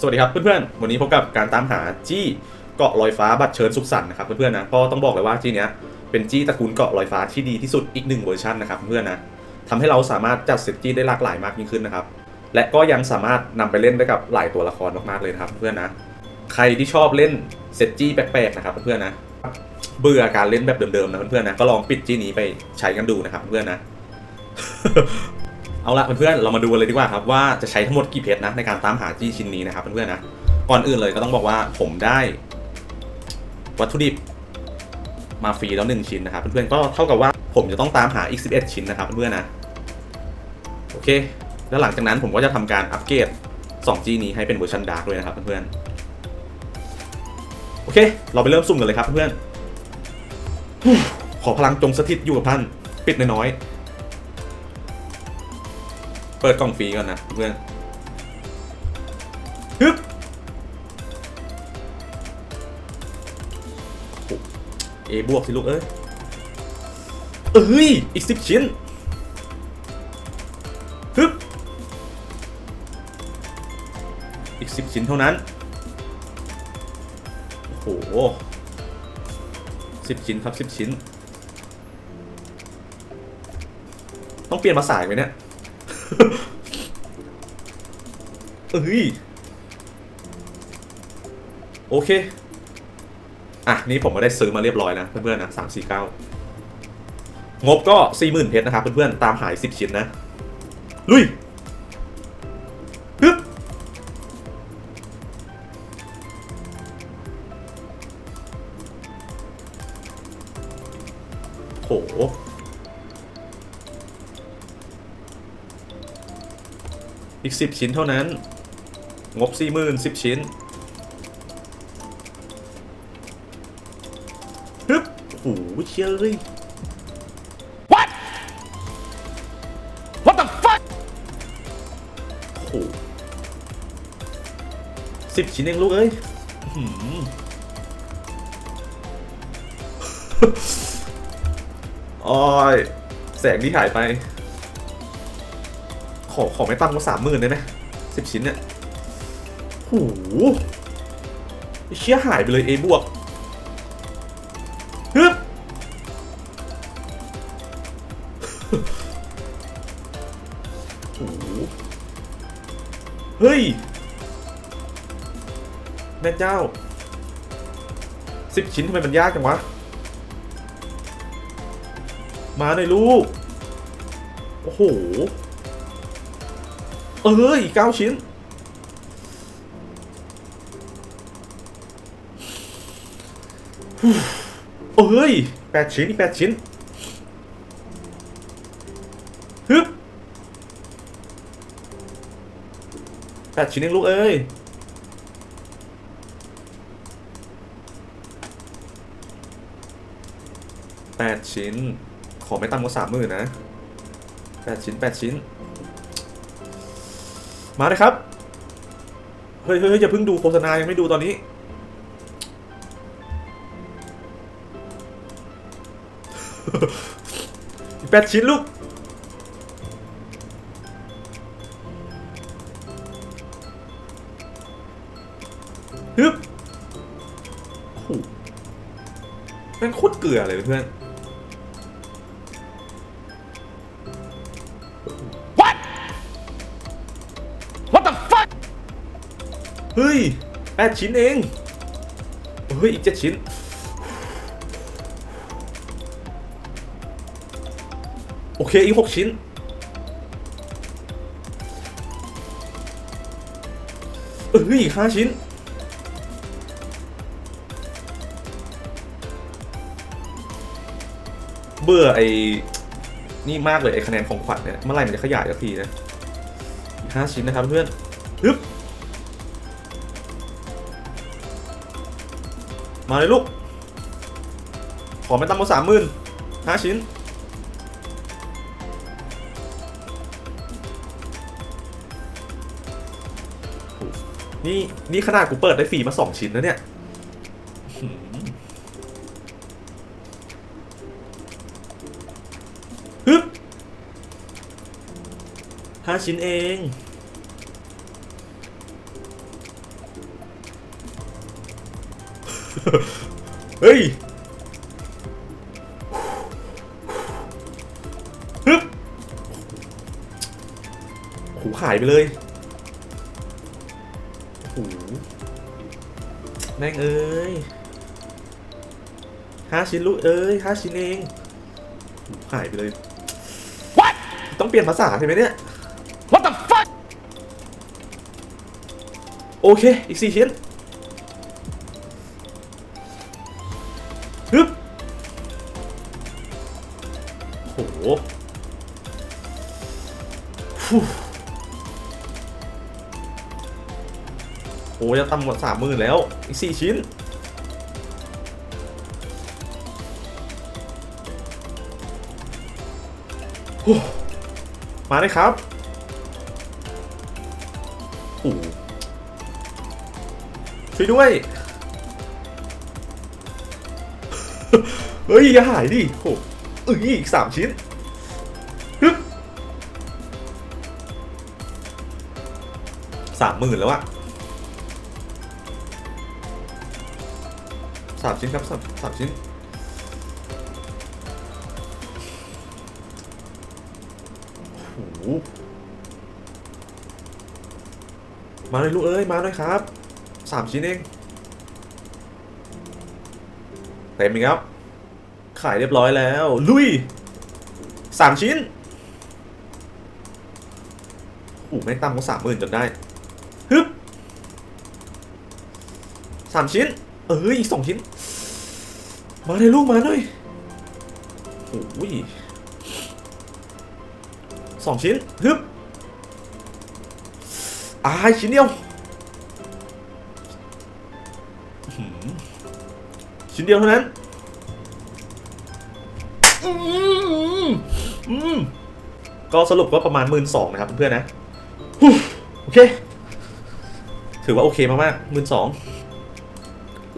สวัสดีครับเพื่อนๆ วันนี้พบกับการตามหาจี้เกาะลอยฟ้าบัตรเชิญสุขสันต์นะครับเพื่อนๆนะก็ต้องบอกเลยว่าจี้เนี้ยเป็นจี้ตระกูลเกาะลอยฟ้าที่ดีที่สุดอีกหนึ่งเวอร์ชันนะครับเพื่อนๆนะทำให้เราสามารถจัดเซตจี้ได้หลากหลายมากยิ่งขึ้นนะครับและก็ยังสามารถนำไปเล่นได้กับหลายตัวละครมากๆเลยครับเพื่อนๆนะใครที่ชอบเล่นเซตจี้แปลกๆนะครับเพื่อนๆนะเบื่อการเล่นแบบเดิมๆนะเพื่อนๆนะก็ลองปิดจี้นี้ไปใช้กันดูนะครับเพื่อนๆนะ เอาละเพื่อนๆเรามาดูกันเลยดีกว่าครับว่าจะใช้ทั้งหมดกี่เพชรนะในการตามหาจี้ชิ้นนี้นะครับเพื่อนๆนะก่อนอื่นเลยก็ต้องบอกว่าผมได้ วัตถุดิบมาฟรีแล้วหนึ่งชิ้นนะครับเพื่อนๆก็เท่ากับว่าผมจะต้องตามหาอีก 11 ชิ้นนะครับเพื่อนๆนะโอเค แล้วหลังจากนั้นผมก็จะทำการอัปเกรด 2 G นี้ให้เป็นเวอร์ชันดาร์กด้วยนะครับเพื่อนๆโอเค เราไปเริ่มสุ่มกันเลยครับเพื่อนๆขอพลังจงสถิตอยู่กับท่านปิดน้อยๆ ปิดกล่องฟรีก่อนนะเพื่อนฮึบโอ้เอบวกสิลูกเอ้ย เอ้ย อีกสิบชิ้นฮึบอีกสิบชิ้นเท่านั้น โอ้โหสิบชิ้นครับสิบชิ้น ต้องเปลี่ยนมาสาไหมเนี่ย เอ้ยโอเค อะ นี่ผมก็ได้ซื้อมาเรียบร้อยนะ เพื่อนๆนะสามสี่เก้างบก็สี่หมื่นเพชรนะครับ เพื่อนๆ ตามหายสิบชิ้นนะ ลุยฮึบโห อีก 10 ชิ้นเท่านั้น งบ4 0 0 0 0 10 ชิ้นฮึบโอ้โหเชี่ยเลย What? What the fuck? โอ้โหสิบชิ้นเองลูกเอ้ยอื้อหือโอ้ยแสงที่หายไป ขอขอไม่ตั้งมาสามหมื่นได้ไหมสิบชิ้นเนี่ยหไอ้เชี่ยหายไปเลย A บวกฮึบโอ้โหเฮ้ย แม่เจ้าสิบชิ้นทำไมมันยากจังวะ มาหน่อยลูก โอ้โห เอ้ยเก้าชิ้น เอ้ยแปดชิ้นอีแปดชิ้นฮึบแปดชิ้นเองลูกเอ้ยแปดชิ้น ขอไม่ต่ำกว่าสามหมื่นนะแปดชิ้นแปดชิ้น มาเลยครับ เฮ้ยเฮ้ยอย่าเพิ่งดูโฆษณายังไม่ดูตอนนี้ แปดชิ้นลูก ฮึบโอ้โหแม่งโคตรเกลือเลยเพื่อน เฮ้ยแปดชิ้นเอง เฮ้ย อีกเจ็ดชิ้น โอเค อีกหกชิ้นเอ้ย อีกห้าชิ้น เบื่อไอ้นี่มากเลยไอ้คะแนนของขวัญเนี่ย เมื่อไหร่มันจะขยายสักทีนะห้าชิ้นนะครับเพื่อนฮึบ มาเลยลูก ขอไม่ต่ำกว่าสามหมื่นห้าชิ้น นี่นี่ขนาดกูเปิดได้ฟรีมาสองชิ้นแล้วเนี่ยฮึบห้าชิ้นเอง เฮ้ยฮึบโหูหายไปเลยโอ้โหแม่งเอ้ยห้าชิ้นลูกเอ้ยห้าชิ้นเองโอ้โหหายไปเลย What? ต้องเปลี่ยนภาษาใช่ไหมเนี่ย What the fuck? โอเค อีกสี่ชิ้น โหโอ้จะต่ำกว่าสามหมื่นแล้ว อีกสี่ชิ้น มาเลยครับโอ้ช่วยด้วย เฮ้ย อย่าหายดิโห เอ้ยอีกสามชิ้นฮึบสามหมื่นแล้วอะสามชิ้นครับสามสามชิ้นโอ้โหมาเลยลูกเอ้ย มาเลยครับสามชิ้นเอง เต็มอีกครับ ขายเรียบร้อยแล้ว ลุยสามชิ้นโอ้ไม่งต่ำกว่าสามหมื่นจนได้ฮึบสามชิ้น เอออีกสองชิ้น มาเลยลูกมาเลยโอ้ยสองชิ้นฮึบอายชิ้นเดียวชิ้นเดียวเท่านั้น อืมอืมก็สรุปก็ประมาณหมื่นสองนะครับเพื่อนๆนะฮู้โอเค ถือว่าโอเคมากๆหมื่นสอง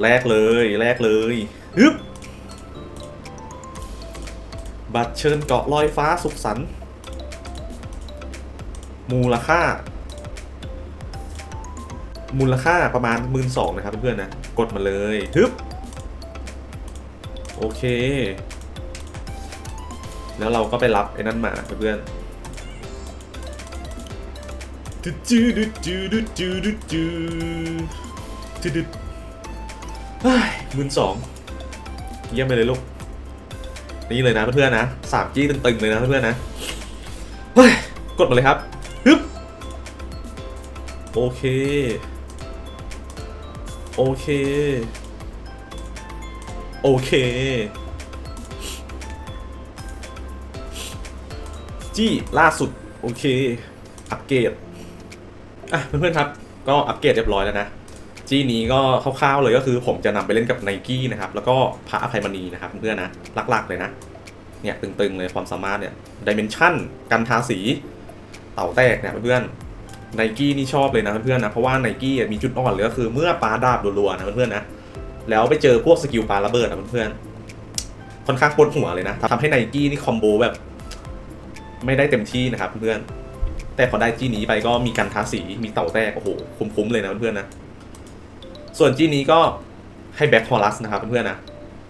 แลกเลยแลกเลยฮึบบัตรเชิญเกาะลอยฟ้าสุขสันต์มูลค่า มูลค่าประมาณหมื่นสองนะครับเพื่อนๆนะ กดมาเลยฮึบโอเค แล้วเราก็ไปรับไอ้นั่นมาเพื่อนดูดูดูดูดูดูดูดูดูหมื่นสองเยี่ยมไปเลยลูก นี่เลยนะเพื่อนๆนะสามจี้ตึงๆเลยนะเพื่อนๆนะเฮ้ยกดมาเลยครับฮึบโอเค โอเค โอเค จี้ล่าสุด โอเค อัปเกรดอะเพื่อนๆครับ ก็อัปเกรดเรียบร้อยแล้วนะ จี้นี้ก็คร่าวๆเลยก็คือผมจะนำไปเล่นกับไนกี้นะครับ แล้วก็พระอภัยมณีนะครับเพื่อนๆนะหลักๆเลยนะ เนี่ยตึงๆเลยความสามารถเนี่ยดิเมนชั่นกันทาสี เต่าแตกเนี่ยเพื่อนๆไนกี้นี่ชอบเลยนะเพื่อนๆนะ เพราะว่าไนกี้มีจุดอ่อนเลยก็คือเมื่อปาดาบรัวๆนะเพื่อนๆนะ แล้วไปเจอพวกสกิลปาระเบิดนะเพื่อนๆค่อนข้างปวดหัวเลยนะทำให้ไนกี้นี่คอมโบแบบ ไม่ได้เต็มที่นะครับเพื่อนแต่พอได้จี้นี้ไปก็มีการทาสีมีเต่าแตกโอ้โหคุ้มๆเลยนะเพื่อนๆนะ ส่วนจี้นี้ก็ให้แบ็คฮอลัสนะครับเพื่อนๆนะ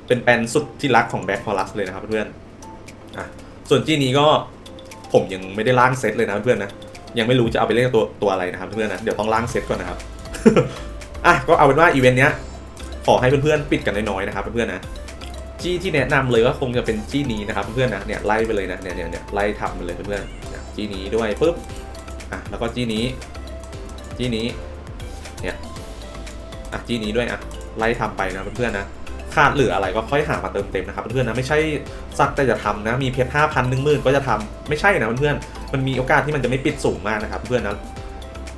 เป็นแปนสุดที่รักของแบ็คฮอลัสเลยนะครับเพื่อนๆอะส่วนจี้นี้ก็ผมยังไม่ได้ล่างเซตเลยนะเพื่อนๆนะยังไม่รู้จะเอาไปเล่นตัวตัวอะไรนะครับเพื่อนๆนะเดี๋ยวต้องล่างเซตก่อนนะครับอะก็เอาเป็นว่าอีเวนต์เนี้ยขอให้เพื่อนๆปิดกันน้อยๆนะครับเพื่อนๆนะ จี้ที่แนะนำเลยก็คงจะเป็นจี้นี้นะครับเพื่อนๆนะเนี่ยไล่ไปเลยนะเนี่ยเนี่ยเนี่ยไล่ทำไปเลยเพื่อนๆจี้นี้ด้วยปุ๊บอะแล้วก็จี้นี้จี้นี้เนี่ยอะจี้นี้ด้วยอะไล่ทำไปนะเพื่อนๆนะขาดเหลืออะไรก็ค่อยหามาเติมเต็มนะครับเพื่อนๆนะไม่ใช่สักแต่จะทำนะมีเพชรห้าพันหนึ่งหมื่นก็จะทำไม่ใช่นะเพื่อนๆมันมีโอกาสที่มันจะไม่ปิดสูงมากนะครับเพื่อนนะ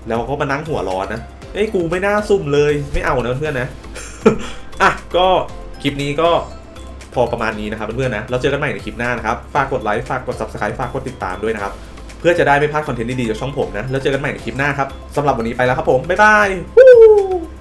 แล้วก็มานั่งหัวร้อนนะเอ้กูไม่น่าซุ่มเลยไม่เอานะเพื่อนนะอะก็คลิปนี้ก็ พอประมาณนี้นะครับเพื่อนๆนะเราเจอกันใหม่ในคลิปหน้านะครับฝากกดไลค์ฝากกด subscribe ฝากกดติดตามด้วยนะครับเพื่อจะได้ไม่พลาดคอนเทนต์ดีๆจากช่องผมนะแล้วเจอกันใหม่ในคลิปหน้าครับสำหรับวันนี้ไปแล้วครับผมบ๊ายบาย